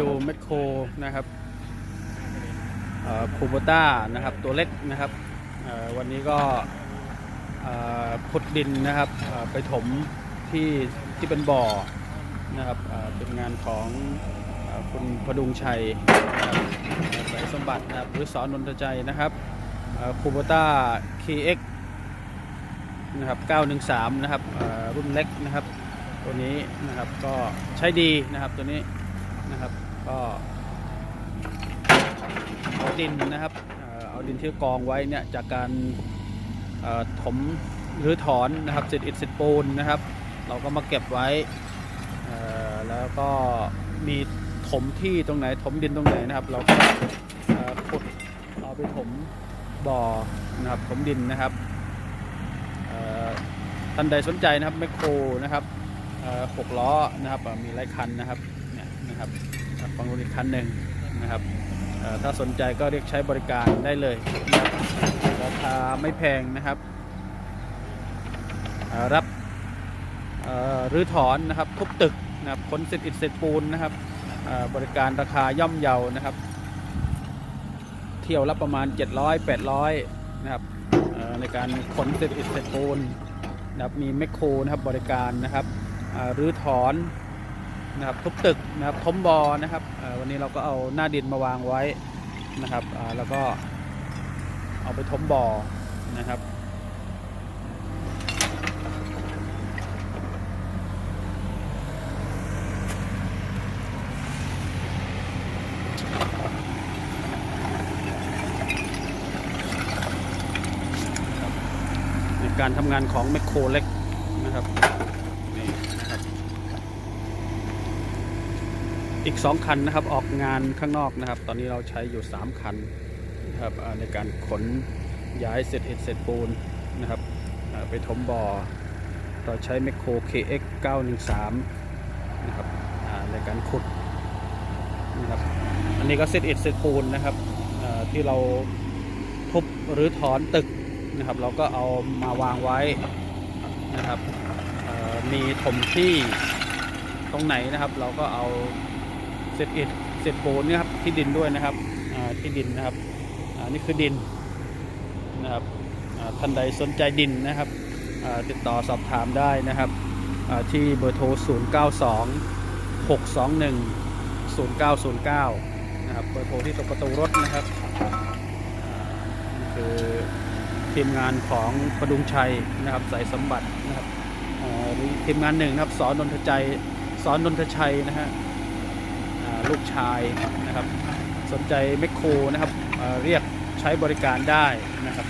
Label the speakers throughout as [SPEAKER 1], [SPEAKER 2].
[SPEAKER 1] ดูแมคโครนะครับคูโบต้านะครับตัวเล็กนะครับวันนี้ก็ขุดดินนะครับไปถมที่ที่เป็นบ่อนะครับเป็นงานของคุณพดุงชัยสายสมบัตินะครับหรือสอนนนทใจนะครับคูโบต้า KX นะครับ 913 นะครับรุ่นเล็กนะครับ ตัวนี้นะครับก็ใช้ดีนะครับตัวนี้นะครับ ก็เอาดินนะครับเอาดินที่กองไว้เนี่ยจากการถมหรือถอนนะครับเศษอิฐเศษปูนนะครับ เราก็มาเก็บไว้แล้วก็มีถมที่ตรงไหนถมดินตรงไหนนะครับ เราก็ขุดเอาไปถมบ่อนะครับถมดินนะครับท่านใดสนใจนะครับแมคโครนะครับหกล้อนะครับมีหลายคันนะครับเนี่ยนะครับ ฟังรถอีกคันหนึ่งนะครับถ้าสนใจก็เรียกใช้บริการได้เลยราคาไม่แพงนะครับรับเอ่อรื้อถอนนะครับทุบตึกนะครับขนเศษอิฐเศษปูนนะครับบริการราคาย่อมเยานะครับ เที่ยวละประมาณ 700 800นะครับในการขนเศษอิฐเศษปูนนะครับมีแมคโครนะครับบริการนะครับรื้อถอน นะครับทุบตึกนะครับทมบอนะครับวันนี้เราก็เอาหน้าดินมาวางไว้นะครับแล้วก็เอาไปทมบอนะครับในการทำงานของแมคโครเล็กนะครับ นี่นะครับ อีก 2 คันนะครับ ออกงานข้างนอกนะครับ ตอนนี้เราใช้อยู่ 3 คันนะครับในการขนย้ายเศษเอ็ดเศษปูนนะครับไปถมบ่อ เราใช้แมคโคร KX 913นะครับในการขุดนะครับอันนี้ก็เศษเอ็ดเศษปูนนะครับที่เราทุบหรือถอนตึกนะครับ เราก็เอามาวางไว้นะครับมีถมที่ตรงไหนนะครับ เราก็เอา เศษอิฐเศษปูนเนี่ยครับที่ดินด้วยนะครับที่ดินนะครับอ่านี่คือดินนะครับท่านใดสนใจดินนะครับติดต่อสอบถามได้นะครับที่เบอร์โทร 0 9 2 6 2 1 0 9 0 9 นะครับเบอร์โทรที่ตรงประตูรถนะครับนี่คือทีมงานของประดุงชัยนะครับสายสมบัตินะครับอ่าหรือทีมงานหนึ่งนะครับสอนนทใจสอนนทชัยนะฮะ ลูกชายนะครับ สนใจแมคโครนะครับเเรียกใช้บริการได้นะครับ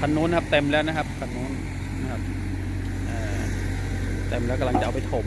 [SPEAKER 1] คันนู้นนะครับเต็มแล้วนะครับคันนู้นนะครับเเต็มแล้วกำลังจะเอาไปถม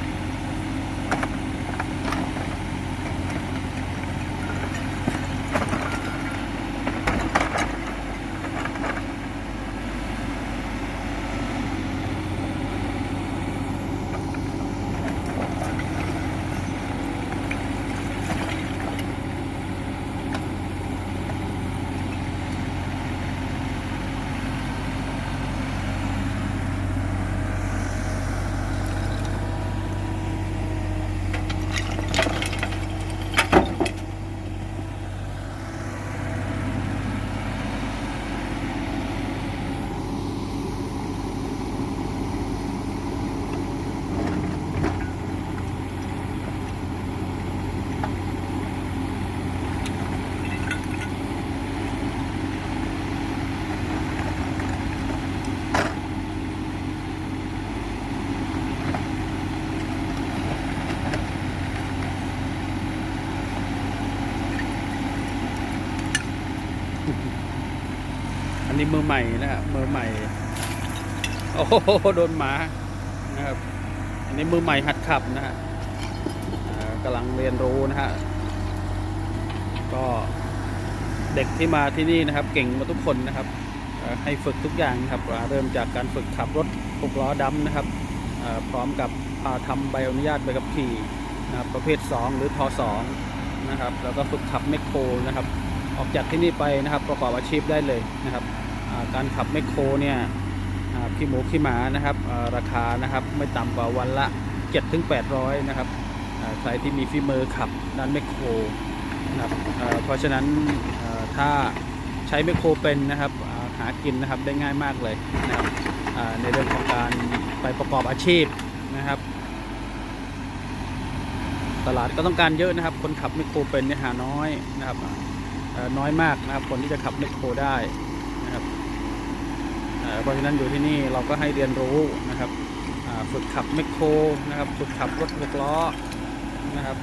[SPEAKER 1] นนี้มือใหม่นะฮะมือใหม่ โอ้โหโดนหมานะครับ อันนี้มือใหม่หัดขับนะฮะกำลังเรียนรู้นะฮะ ก็เด็กที่มาที่นี่นะครับ เก่งมาทุกคนนะครับ ให้ฝึกทุกอย่างนะครับเริ่มจากการฝึกขับรถหกล้อดำนะครับ พร้อมกับพาทำใบอนุญาตใบขับขี่นะครับประเภท 2 หรือท2นะครับ แล้วก็ฝึกขับแมคโครนะครับ ออกจากที่นี่ไปนะครับ ประกอบอาชีพได้เลยนะครับ การขับแมคโครเนี่ยขี้หมูขี้หมานะครับราคานะครับไม่ต่ำกว่าวันละ 7-800 นะครับใครที่มีฝีมือขับด้านแมคโครนะครับเพราะฉะนั้นถ้าใช้แมคโครเป็นนะครับหากินนะครับได้ง่ายมากเลยนะครับในเรื่องของการไปประกอบอาชีพนะครับ ตลาดก็ต้องการเยอะนะครับ คนขับแมคโครเป็นเนี่ยหาน้อยนะครับน้อยมากนะครับคนที่จะขับแมคโครได้ เพราะฉะนั้นอยู่ที่นี่เราก็ให้เรียนรู้นะครับฝึกขับแมคโครนะครับฝึกขับรถหกล้อนะครับ